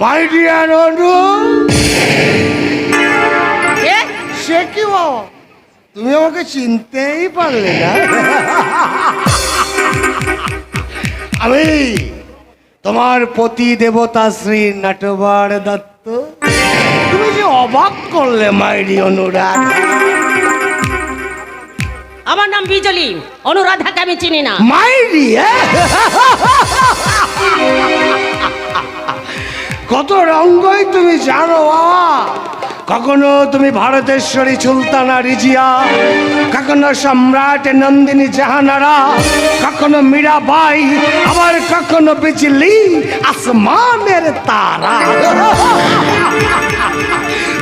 My dear অনু সে কি বাবা? তুমি আমাকে চিনতেই পারলে না। আমি তোমার পতি দেবতা শ্রী নটবার দত্ত। তুমি যে অবাক করলে মাইরি অনুরাগ। আমার নাম বিজলি। অনুরাধাকে আমি চিনি না। মাইরি কত রঙ্গই তুমি জানো বাবা। কখনো তুমি ভারতেশ্বরী সুলতানা রিজিয়া কখনো সম্রাট নন্দিনী জাহানারা কখনো মীরাবাই আবার কখনো বিজলি আসমানের তারা।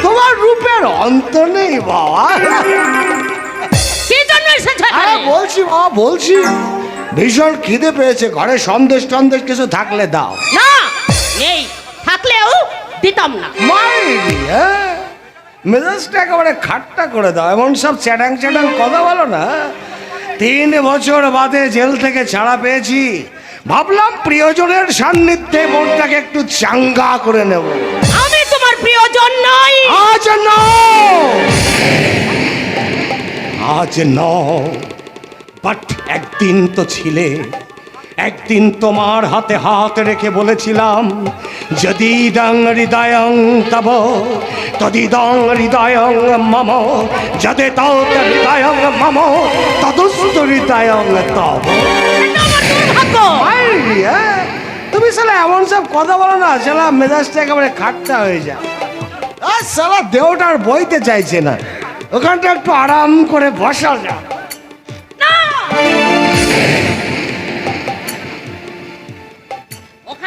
তোমার রূপের অন্ত নেই বাবা। হ্যাঁ বলছি বাবা বলছি। ভীষণ খিদে পেয়েছে ঘরে সন্দেশ টন্দেশ কিছু থাকলে দাও। না নেই। থাকলেও দিতাম না। মাইরি হ্যাঁ মেজাজটা একেবারে খাট্টা করে দাও এমন সব চ্যাটাং চ্যাটাং কথা বলো না। তিন বছর বাদে জেল থেকে ছাড়া পেয়েছি। ভাবলাম প্রিয়জনের সান্নিধ্যে মনটাকে একটু চাঙ্গা করে নেব। আমি তোমার প্রিয়জন নই। আজ ন আজ ন বাট একদিন তো ছিলে। একদিন তোমার হাতে হাত রেখে বলেছিলাম, যদি দং হৃদয়ং তব তদিদং হৃদয়ং মম, যদে তত হৃদয়ং মম, তদুস্ত হৃদয়ং তব? তুমি সালা এমন সব কথা বলো না সালা মেজাজটা একেবারে খাট্টা হয়ে যায় আর সালা দেহটা আর বইতে চাইছে না, ওখানটা একটু আরাম করে বসা যা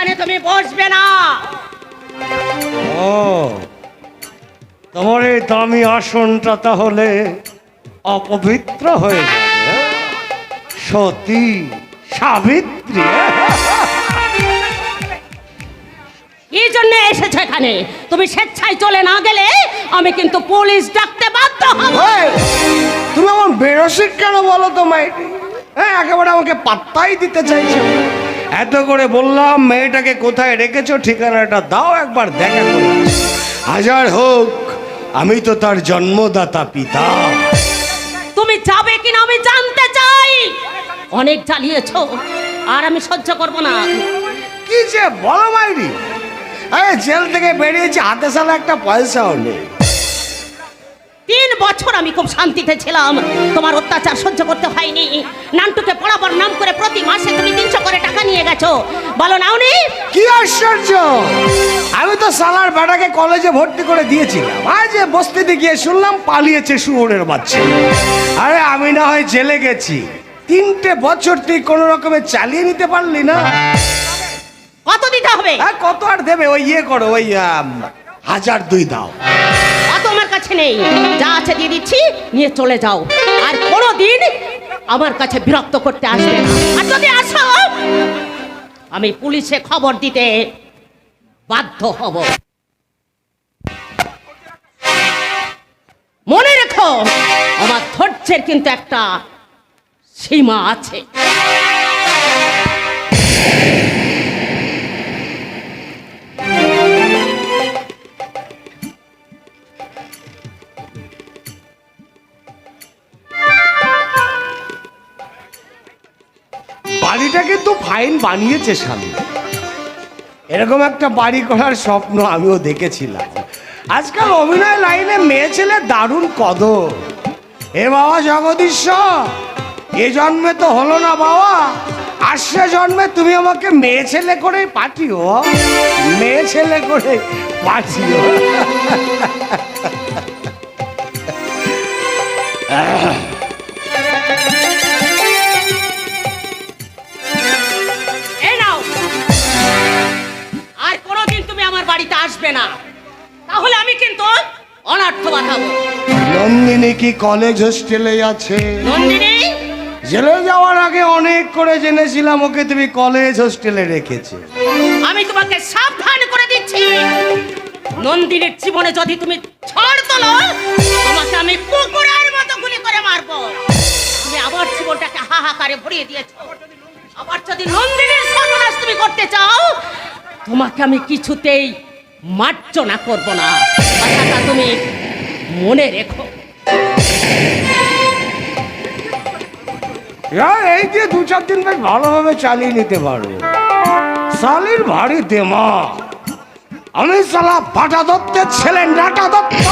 ওখানে তুমি বসবে না ও তোমার এই দামি আসনটা তাহলে অপবিত্র হয়ে যাবে হ্যাঁ? সতী সাবিত্রী? কি জন্য এসেছ এখানে তুমি স্বেচ্ছায় চলে না গেলে আমি কিন্তু পুলিশ ডাকতে বাধ্য হব তুমি আমার বেরসিক কেন বলো তো মাইটি হ্যাঁ একেবারে আমাকে পাত্তাই দিতে চাইছো। এত করে বললাম মেয়েটাকে কোথায় রেখেছো? ঠিকানাটা দাও একবার দেখা করে। হাজার হোক আমি তো তার জন্মদাতা পিতা। তুমি যাবে কিনা আমি জানতে চাই। অনেক জ্বালিয়েছো আর আমি সহ্য করব না। কি যে বলো মাইরি? আরে জেল থেকে বেরিয়েছি হাতে সালা একটা পয়সাও নেই। তিন বছর আমি খুব শান্তিতে ছিলাম। তোমার অত্যাচার সহ্য করতে হয়নি। নানটুকে পড়াবার নাম করে প্রতি মাসে তুমি তিনশো করে টাকা নিয়ে গেছো। বলো নাওনি কি আশ্চর্য! আমি তো সালার বেটাকে কলেজে ভর্তি করে দিয়েছিলাম। আজ যে বস্তিতে গিয়ে শুনলাম পালিয়েছে শুয়োরের বাচ্চা। আরে আমি না হয় জেলে গেছি। তিনটে বছর তুই কোনো রকমে চালিয়ে নিতে পারলি না। কত দিতে হবে? হ্যাঁ কত আর দেবে? ওই ইয়ে করো ওই আম, হাজার দুই দাও। অত আমার কাছে নেই। যা আছে দিয়ে দিচ্ছি, নিয়ে চলে যাও। আর কোনো দিন আমার কাছে বিরক্ত করতে আসবে আর যদি আসো, আমি পুলিশে খবর দিতে বাধ্য হব। মনে রেখো, আমার ধৈর্যের কিন্তু একটা সীমা আছে। ফাইন বানিয়েছে স্বামী। এরকম একটা বাড়ি করার স্বপ্ন আমিও দেখেছিলাম। আজকাল অভিনয় লাইনে মেয়ে ছেলে দারুণ কদ এ বাবা জগদীশ্বর, এ জন্মে তো হলো না বাবা। আসছে জন্মে তুমি আমাকে মেয়ে ছেলে করে পাঠিও। মেয়ে ছেলে করে পাঠিও। আসবে না। তাহলে আমি কিন্তু অনার্থ বাঁধাবো নন্দিনী কি কলেজ হোস্টেলে আছে? নন্দিনী? জেলে যাওয়ার আগে অনেক করে জেনেছিলাম ওকে তুমি কলেজ হোস্টেলে রেখেছে। আমি তোমাকে সাবধান করে দিচ্ছি। নন্দিনীর জীবনে যদি তুমি ছাড় তোলো তোমাকে আমি কুকুরের মতো গুলি করে মারবো। তুমি আবার জীবনটাকে হাহাকারে ভরিয়ে দিয়েছ। আবার যদি নন্দিনীর সর্বনাশ তুমি করতে চাও তোমাকে আমি কিছুতেই মার্জনা করব না। কথাটা তুমি মনে রেখো। এই যে দু চার দিন বেশ ভালোভাবে চালিয়ে নিতে পারো। সালির ভারী দেমা আমি সালা ফাটা দত্তের ছেলে, নাটা দত্ত।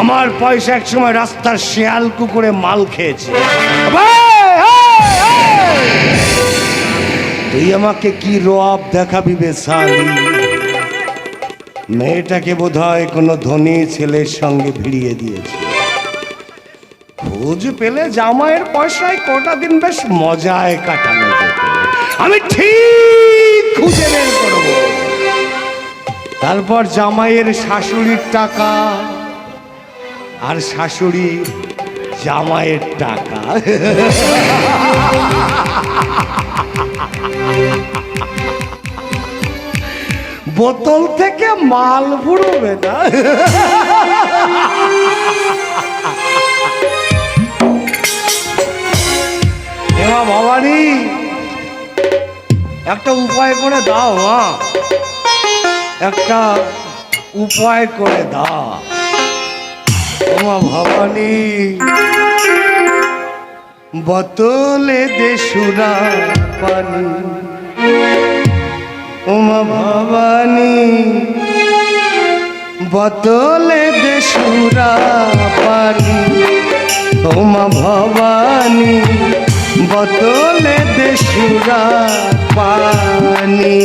আমার পয়সা এক সময় রাস্তার শেয়াল কুকুরে মাল খেয়েছে! তুই আমাকে কি রোয়াব দেখাবি বে সালি মেয়েটাকে বোধহয় কোনো ধনী ছেলের সঙ্গে ভিড়িয়ে দিয়েছে। খোঁজ পেলে জামাইয়ের পয়সায় কটা দিন বেশ মজায় কাটানো আমি ঠিক খুঁজে বের করব। তারপর জামাইয়ের শাশুড়ির টাকা আর শাশুড়ি জামাইয়ের টাকা। বোতল থেকে মাল ফুরবে না। এমা ভবানী, একটা উপায় করে দাও, মা। একটা উপায় করে দাও। ওমা ভবানী, বোতলে দেশুরা পানি। ওমা ভবানী বদলে দেশুরা পানি। উমা ভবানী বদলে দেশুরা পানি।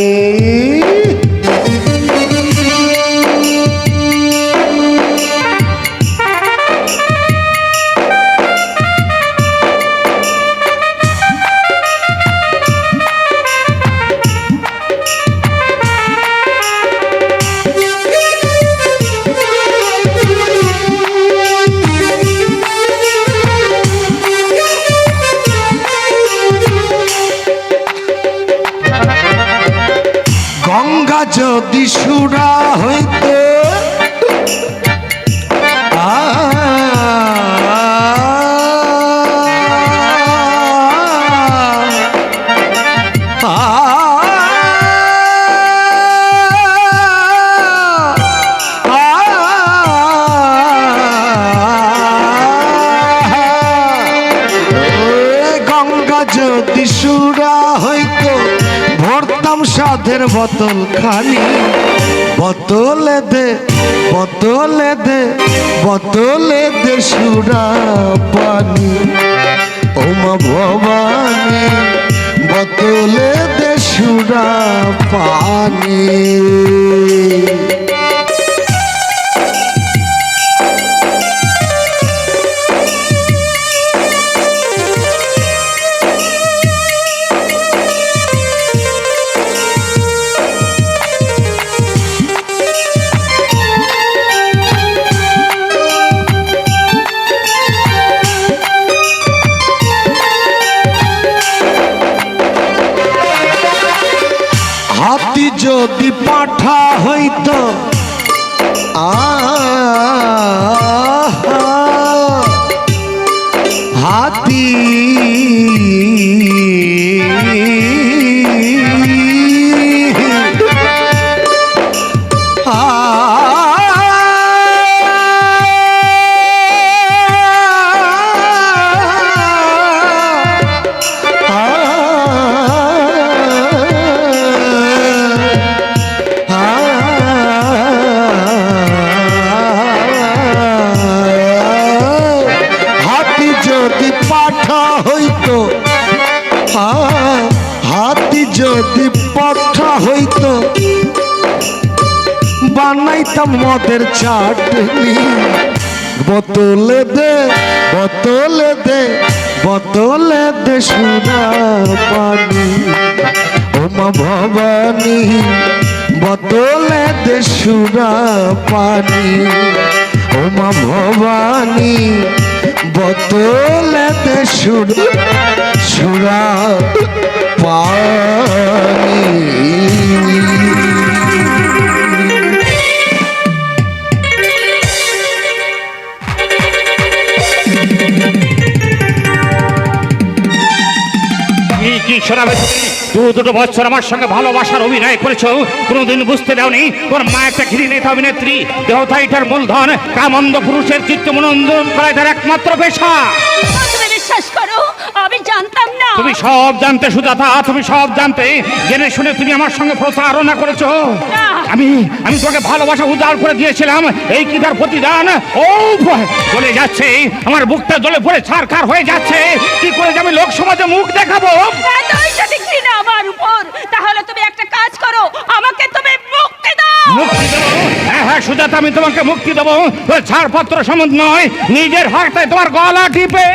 সুরা হইত ভরতাম সাধের বোতল খালি বোতলে দে বোতলে দে বোতলে দে সুরা পানি। ওমা ভবানী, বোতলে দে সুরা পানি। মদের চাটনি বোতলে দে বোতলে দে বোতলে দে সুরা পানি। ওমা ভবানী, বোতলে দে সুরা পানি। ওমা ভবানী, বোতলে দে সুরা সুরা পানি। শোনাবে দু দুটো বছর আমার সঙ্গে ভালোবাসার অভিনয় করেছ। কোনোদিন বুঝতে দাওনি তোর মা একটা ঘৃণিত অভিনেত্রী দেহতা এটার মূলধন, কামন্দ পুরুষের চিত্ত মনোরঞ্জন করায় তার একমাত্র পেশা। বিশ্বাস করো জানতাম না। তুমি সব জানতে সুজাতা তুমি সব জানতে। জেনে শুনে তুমি আমার সঙ্গে প্রতারণা করেছ। আমি আমি তোমাকে ভালোবাসা উদার করে দিয়েছিলাম। এই কি তার প্রতিদান ও চলে যাচ্ছে। আমার বুকটা জ্বলে পড়ে ছারখার হয়ে যাচ্ছে। কি করে আমি লোক সমাজে মুখ দেখাবো? যদি আমার উপর। তাহলে তুমি একটা কাজ করো আমাকে তুমি মুক্তি দাও। মুক্তি হ্যাঁ হ্যাঁ সুজাতা আমি তোমাকে মুক্তি দেবো। তোর ছাড়পত্র সম্বন্ধ নয় নিজের হাতে তোমার গলা টিপে।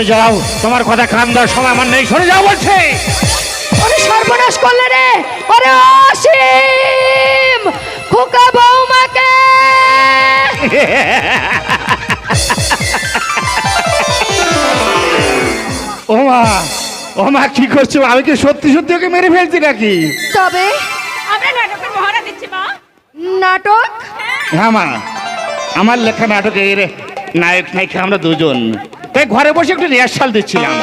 সরে যাও তোমার কথা কান দেওয়ার সময় আমার নেই সরে যাও বলছে। ওরে সর্বনাশ করলে রে ওরে অসীম খোকা বৌমাকে। ও মা ও মা কি করছ? আমি কি সত্যি সত্যি ওকে মেরে ফেলছি নাকি? তবে আমরা নাটকের মহারা দিচ্ছি মা। নাটক? হ্যাঁ। মা। আমার লেখা নাটকে এর নায়ক নায়িকা আমরা দুজন। তাই ঘরে বসে একটু রিহার্সাল দিচ্ছিলাম।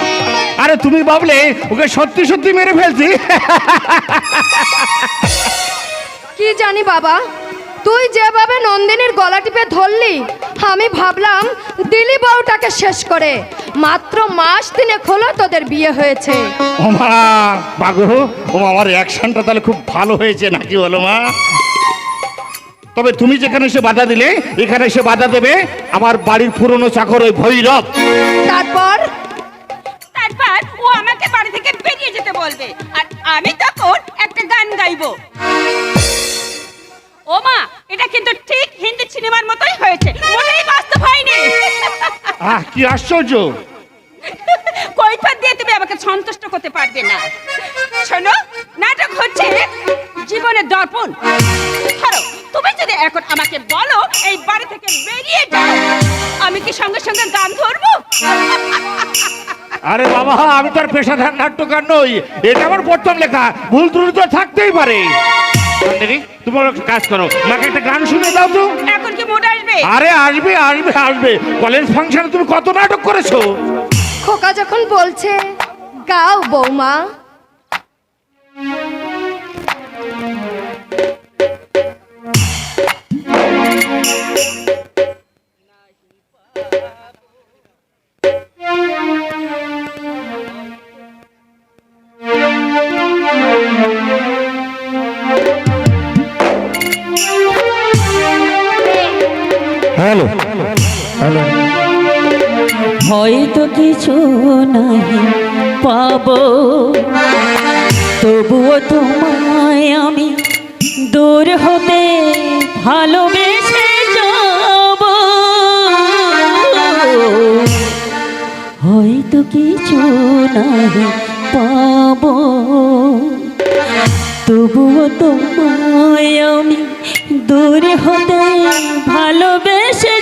আরে তুমি ভাবলে ওকে সত্যি সত্যি মেরে ফেলছি। কি জানি বাবা তুই যেভাবে নন্দিনীর গলা টিপে ধরলি আমি ভাবলাম দিলি বউটাকে শেষ করে। মাত্র মাস দিনে হলো তোদের বিয়ে হয়েছে। ও মা বাগো ও আমার অ্যাকশনটা তাহলে খুব ভালো হয়েছে নাকি বলো মা? তবে তুমি যেখানে এসে বাধা দিলে এখানে এসে বাধা দেবে আমার বাড়ির পুরনো চাকর ওই ভৈরব। তারপর? তারপর ও আমাকে বাড়ি থেকে বেরিয়ে যেতে বলবে। আর আমি তখন একটা গান গাইবো। ও মা এটা কিন্তু ঠিক হিন্দি সিনেমার মতোই হয়েছে। মোটেই বাস্তব হয়নি। আহ কি আশ্চর্য। কৈফত দিয়ে তুমি আমাকে সন্তুষ্ট করতে পারবে না। শোনো নাটক হচ্ছে জীবনের দর্পণ। ধরো তুমি যদি এখন আমাকে বলো এই বাড়ি থেকে বেরিয়ে যাও আমি কি সঙ্গে সঙ্গে গান ধরবো? আরে বাবা আমি তো আর পেশাদার নাট্যকার নই। এটা আমার প্রথম লেখা। ভুল ত্রুটি তো থাকতেই পারে। নন্দিনী, তুমি আমার একটা কাজ করো। মাকে একটা গান শুনে দাও তো। এখন কি মোট আসবে? আরে আসবে আসবে আসবে। কলেজ ফাংশনে তুমি কত নাটক করেছ? খোকা যখন বলছে গাও বৌমা। হ্যালো। হ্যালো। হয়তো কিছু নাহি পাবো। তবুও তোমায় আমি দূর হতে ভালোবেসে কিছু নাহি পাব। তবুও তোমায় আমি দূরে হতে ভালোবেসে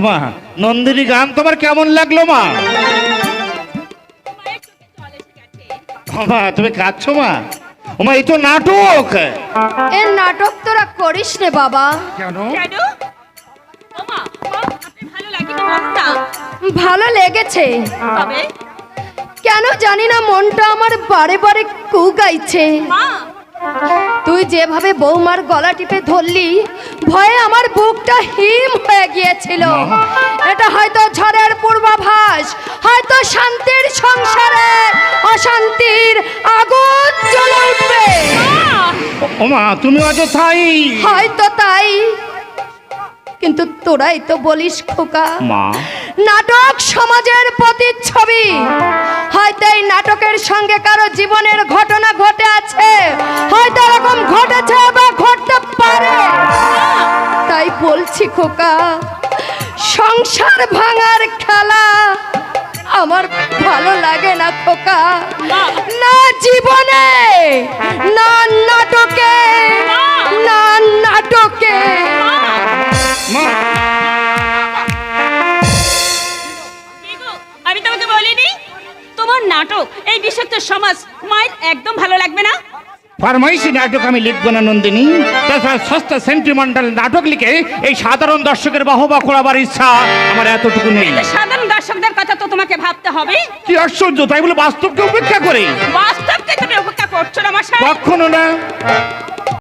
ও মা নন্দিনী গান তোমার কেমন লাগল মা? তুমি কাঁদছো মা? ও মা এই তো নাটক। এর নাটক তোরা করিস নে বাবা। কেন? কেন? ওমা মা, আপনি ভালো লাগেনি মনটা। ভালো লেগেছে। কেন জানি না মনটা আমার বারে বারে কু গাইছে মা তুই যেভাবে বৌমার গলা টিপে ধরলি ভয়ে আমার বুকটা হিম হয়ে গিয়েছিল। এটা হয়তো ঝড়ের পূর্বাভাস হয়তো শান্তির সংসারে অশান্তির আগুন জ্বলে উঠবে। ও মা তুমি অযথাই হয়তো তাই কিন্তু তোরাই তো বলিস খোকা। মা। নাটক সমাজের প্রতিচ্ছবি। হয়তো এই নাটকের সঙ্গে কারও জীবনের ঘটনা ঘটে আছে। হয়তো এরকম ঘটেছে বা ঘটতে পারে। তাই বলছি, খোকা, সংসার ভাঙার খেলা আমার ভালো লাগে না, খোকা। না জীবনে, না নাটকে। বিষাক্ত সমাজ মায়ের একদম ভালো লাগবে না? ফার্মাইসি নাটক আমি লিখব না নন্দিনী। তাছাড়া সস্তা সেন্টিমেন্টাল নাটক লিখে এই সাধারণ দর্শকের বাহবা করাবার ইচ্ছা আমার এতটুকু নেই। সাধারণ দর্শকদের কথা তো তোমাকে ভাবতে হবে। কি আশ্চর্য তাই বলে বাস্তবকে উপেক্ষা করে। বাস্তবকে তুমি উপেক্ষা করছ না মশাই। কখনো না।